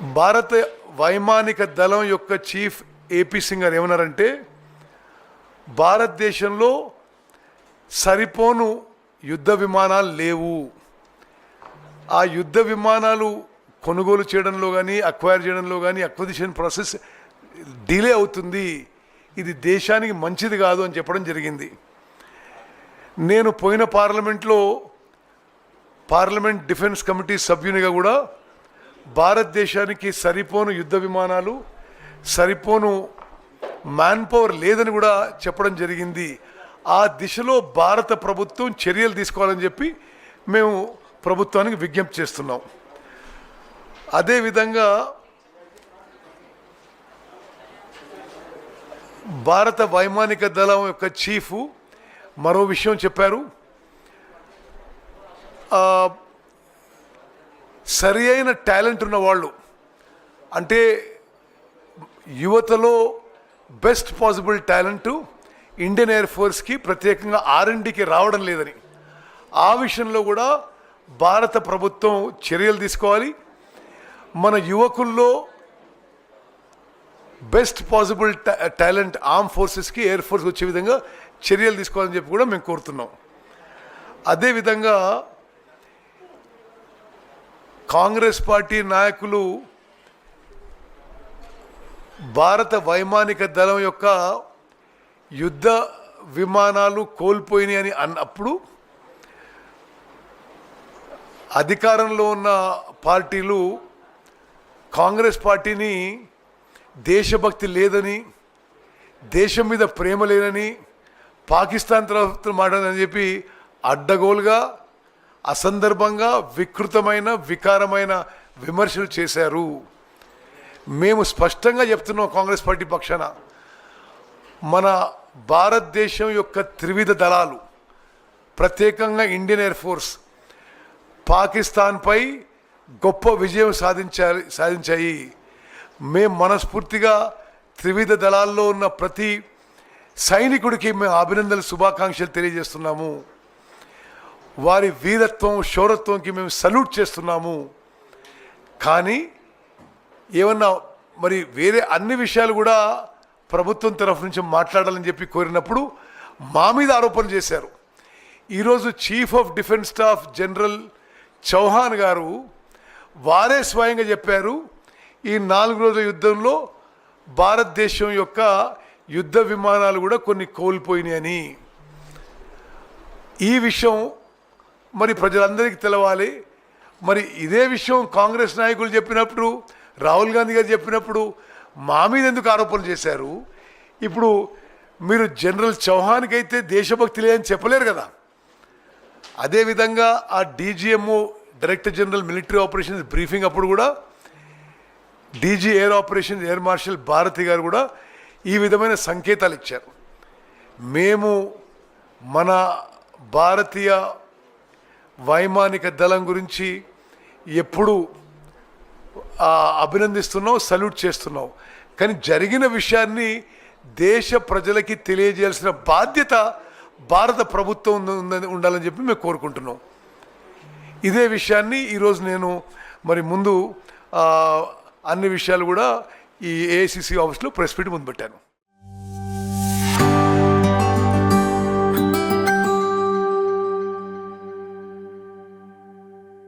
భారత వైమానిక దళం యొక్క చీఫ్ ఏపీ సింగ్ గారు ఏమన్నారంటే భారతదేశంలో సరిపోను యుద్ధ విమానాలు లేవు. ఆ యుద్ధ విమానాలు కొనుగోలు చేయడంలో కానీ అక్వైర్ చేయడంలో కానీ అక్విజిషన్ ప్రాసెస్ డిలే అవుతుంది. ఇది దేశానికి మంచిది కాదు అని చెప్పడం జరిగింది. నేను పోయిన పార్లమెంట్లో పార్లమెంట్ డిఫెన్స్ కమిటీ సభ్యునిగా కూడా భారతదేశానికి సరిపోను యుద్ధ విమానాలు సరిపోను మ్యాన్ పవర్ లేదని కూడా చెప్పడం జరిగింది. ఆ దిశలో భారత ప్రభుత్వం చర్యలు తీసుకోవాలని చెప్పి మేము ప్రభుత్వానికి విజ్ఞప్తి చేస్తున్నాం. అదేవిధంగా భారత వైమానిక దళం యొక్క చీఫ్ మరో విషయం చెప్పారు. సరి అయిన టాలెంట్ ఉన్న వాళ్ళు అంటే యువతలో best possible talent Indian air ఫోర్స్కి ప్రత్యేకంగా ఆర్ఎండికి రావడం లేదని. ఆ విషయంలో కూడా భారత ప్రభుత్వం చర్యలు తీసుకోవాలి. మన యువకుల్లో బెస్ట్ పాసిబుల్ టాలెంట్ ఆర్మ్ ఫోర్సెస్కి ఎయిర్ ఫోర్స్ వచ్చే విధంగా చర్యలు తీసుకోవాలని చెప్పి కూడా మేము కోరుతున్నాం. అదేవిధంగా కాంగ్రెస్ పార్టీ నాయకులు భారత వైమానిక దళం యొక్క యుద్ధ విమానాలు కోల్పోయినాయి అని అన్నప్పుడు అధికారంలో ఉన్న పార్టీలు కాంగ్రెస్ పార్టీని దేశభక్తి లేదని దేశం మీద ప్రేమ లేదని పాకిస్తాన్ తరఫున మాట్లాడదని చెప్పి అడ్డగోలుగా అసందర్భంగా వికృతమైన వికారమైన విమర్శలు చేశారు. మేము స్పష్టంగా చెప్తున్నాం కాంగ్రెస్ పార్టీ పక్షాన మన భారతదేశం యొక్క త్రివిధ దళాలు ప్రత్యేకంగా ఇండియన్ ఎయిర్ ఫోర్స్ పాకిస్తాన్పై గొప్ప విజయం సాధించాలి సాధించాయి. మేము మనస్ఫూర్తిగా త్రివిధ దళాల్లో ఉన్న ప్రతి సైనికుడికి మేము అభినందనలు శుభాకాంక్షలు తెలియజేస్తున్నాము. వారి వీరత్వం శౌరత్వంకి మేము సల్యూట్ చేస్తున్నాము. కానీ ఏమన్నా మరి వేరే అన్ని విషయాలు కూడా ప్రభుత్వం తరఫు నుంచి మాట్లాడాలని చెప్పి కోరినప్పుడు మా మీద ఆరోపణలు చేశారు. ఈరోజు chief of defence staff general Chauhan గారు వారే స్వయంగా చెప్పారు ఈ నాలుగు రోజుల యుద్ధంలో భారతదేశం యొక్క యుద్ధ విమానాలు కూడా కొన్ని కోల్పోయినాయని. ఈ విషయం మరి ప్రజలందరికీ తెలవాలి. మరి ఇదే విషయం కాంగ్రెస్ నాయకులు చెప్పినప్పుడు రాహుల్ గాంధీ గారు చెప్పినప్పుడు మా మీద ఎందుకు ఆరోపణలు చేశారు? ఇప్పుడు మీరు జనరల్ చౌహాన్కి అయితే దేశభక్తి లేదని చెప్పలేరు కదా. అదేవిధంగా ఆ DGMO director general military operations briefing అప్పుడు కూడా DG air operation air marshal Bharti గారు కూడా ఈ విధమైన సంకేతాలు ఇచ్చారు. మేము మన భారతీయ వైమానిక దళం గురించి ఎప్పుడు అభినందిస్తున్నావు సల్యూట్ చేస్తున్నావు. కానీ జరిగిన విషయాన్ని దేశ ప్రజలకి తెలియజేయాల్సిన బాధ్యత భారత ప్రభుత్వం ఉందని- ఉండాలని చెప్పి మేము కోరుకుంటున్నాం. ఇదే విషయాన్ని ఈరోజు నేను మరి ముందు అన్ని విషయాలు కూడా ఈ ఏఐసిసి ఆఫీస్లో ప్రెస్ మీట్ ముందు పెట్టాను.